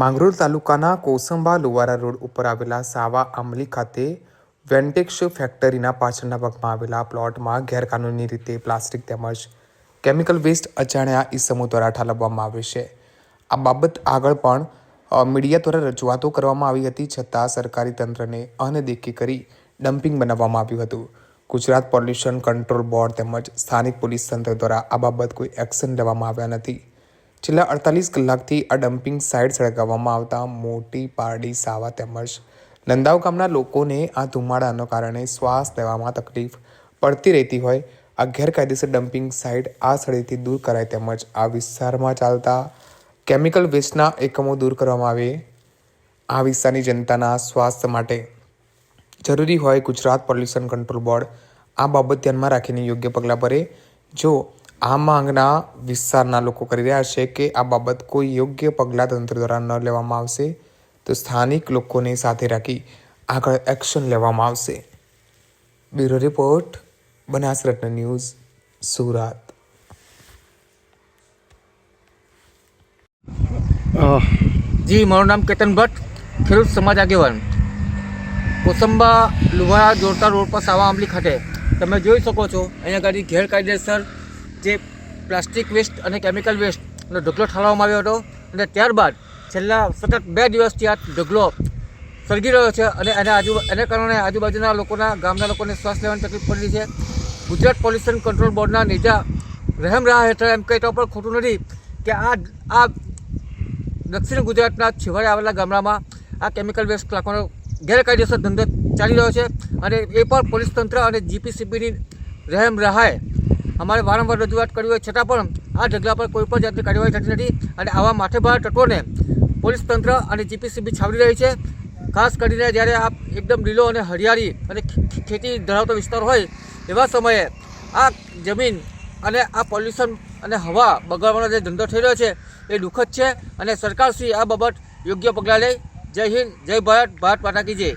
માંગરોળ તાલુકાના કોસંબા લુવારા રોડ ઉપર આવેલા સાવા આંબલી ખાતે વેન્ટેક્સ ફેક્ટરીના પાછળના ભાગમાં આવેલા પ્લોટમાં ગેરકાનૂની રીતે પ્લાસ્ટિક તેમજ કેમિકલ વેસ્ટ અજાણ્યા ઈસમો દ્વારા ઠાલવવામાં આવે છે. આ બાબત આગળ પણ મીડિયા દ્વારા રજૂઆતો કરવામાં આવી હતી છતાં સરકારી તંત્રને અનદેખી કરી ડમ્પિંગ બનાવવામાં આવ્યું હતું. ગુજરાત પોલ્યુશન કંટ્રોલ બોર્ડ તેમજ સ્થાનિક પોલીસ તંત્ર દ્વારા આ બાબત કોઈ એક્શન લેવામાં આવ્યા નથી. છેલ્લા અડતાલીસ કલાકથી આ ડમ્પિંગ સાઇટ સળગાવવામાં આવતા મોટી પારડી, સાવા તેમજ નંદાવ ગામના લોકોને આ ધુમાડાનો કારણે શ્વાસ લેવામાં તકલીફ પડતી રહેતી હોય. આ ગેરકાયદેસર ડમ્પિંગ સાઇટ આ સ્થળેથી દૂર કરાય તેમજ આ વિસ્તારમાં ચાલતા કેમિકલ વેસ્ટના એકમો દૂર કરવામાં આવે. આ વિસ્તારની જનતાના સ્વાસ્થ્ય માટે જરૂરી હોય ગુજરાત પોલ્યુશન કંટ્રોલ બોર્ડ આ બાબત ધ્યાનમાં રાખીને યોગ્ય પગલાં ભરે. જો આ માંગના વિસ્તારના લોકો કરી રહ્યા છે કે આ બાબત કોઈ યોગ્ય પગલાં તંત્ર દ્વારા ન લેવામાં આવશે તો સ્થાનિક લોકોને સાથે રાખી આગળ એક્શન લેવામાં આવશે. બ્યુરો રિપોર્ટ, બનાસ રત્ન ન્યૂઝ, સુરત. જી, મારું નામ કેતન ભટ્ટ, ખેડૂત સમાજ આગેવાન. કોસંબા લુહારા જોડતા રોડ પર સાવા આંબલી ખાતે. તમે જોઈ શકો છો, અહીંયા ગાડી ગેરકાયદેસર જે પ્લાસ્ટિક વેસ્ટ અને કેમિકલ વેસ્ટનો ઢગલો ઠાલવામાં આવ્યો હતો અને ત્યારબાદ છેલ્લા સતત બે દિવસથી આ ઢગલો સળગી રહ્યો છે અને એના આજુ, એને કારણે આજુબાજુના લોકોના, ગામના લોકોને શ્વાસ લેવાની તકલીફ પડી છે. ગુજરાત પોલ્યુશન કંટ્રોલ બોર્ડના નેજા રહેમ રાહ હેઠળ એમ કહેતા પણ ખોટું નથી કે આ આ દક્ષિણ ગુજરાતના છેવાડે આવેલા ગામડામાં આ કેમિકલ વેસ્ટ નાખવાનો ગેરકાયદેસર ધંધો ચાલી રહ્યો છે અને એ પણ પોલીસ તંત્ર અને જીપીસીબીની રહેમ રહાય અમારે વારંવાર રજૂઆત કરી હોય છતાં પણ આ ઢગલા પર કોઈ પણ જાતની કાર્યવાહી થતી નથી અને આવા માથેભાર તત્વોને પોલીસ તંત્ર અને જીપીસીબી છાવરી રહી છે. ખાસ કરીને જ્યારે આ એકદમ લીલો અને હરિયાળી અને ખેતી ધરાવતો વિસ્તાર હોય એવા સમયે આ જમીન અને આ પોલ્યુશન અને હવા બગાડવાનો જે ધંધો થઈ રહ્યો છે એ દુઃખદ છે અને સરકારશ્રી આ બાબત યોગ્ય પગલાં લે. જય હિન્દ, જય ભારત ભારત માતા જય.